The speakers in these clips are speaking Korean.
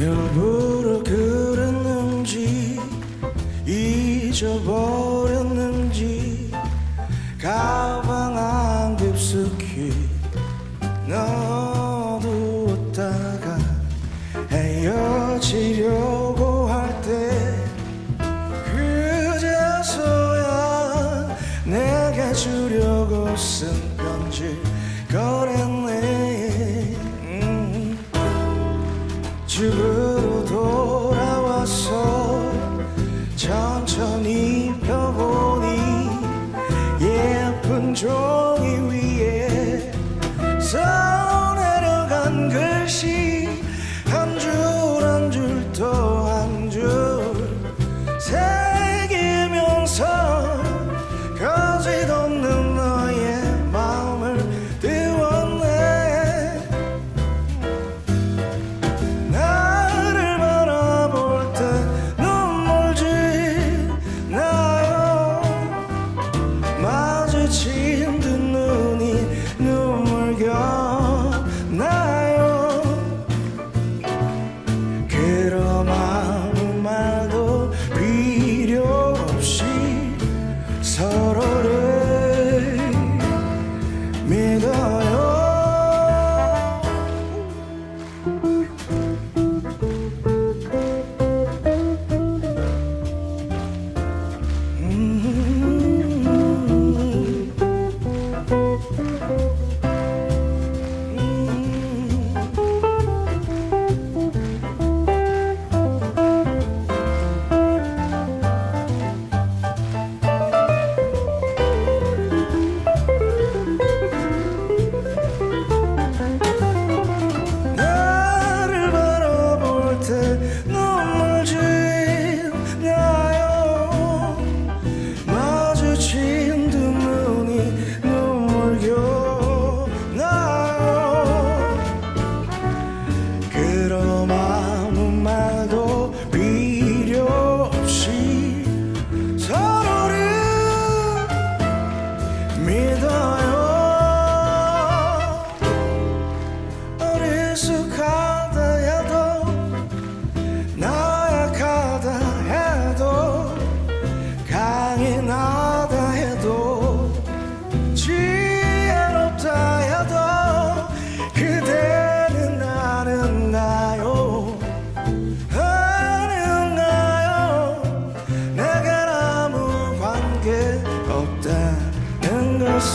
일부러 그랬는지 잊어버렸는지 가방 안 깊숙이 넣어두었다가 헤어지려고 할 때 그제서야 내게 주려고 쓴 편지 꺼낸 집으로 돌아와서 천천히 펴보니 예쁜 종이 위에 서 내려간 글씨 灭的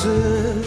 acısı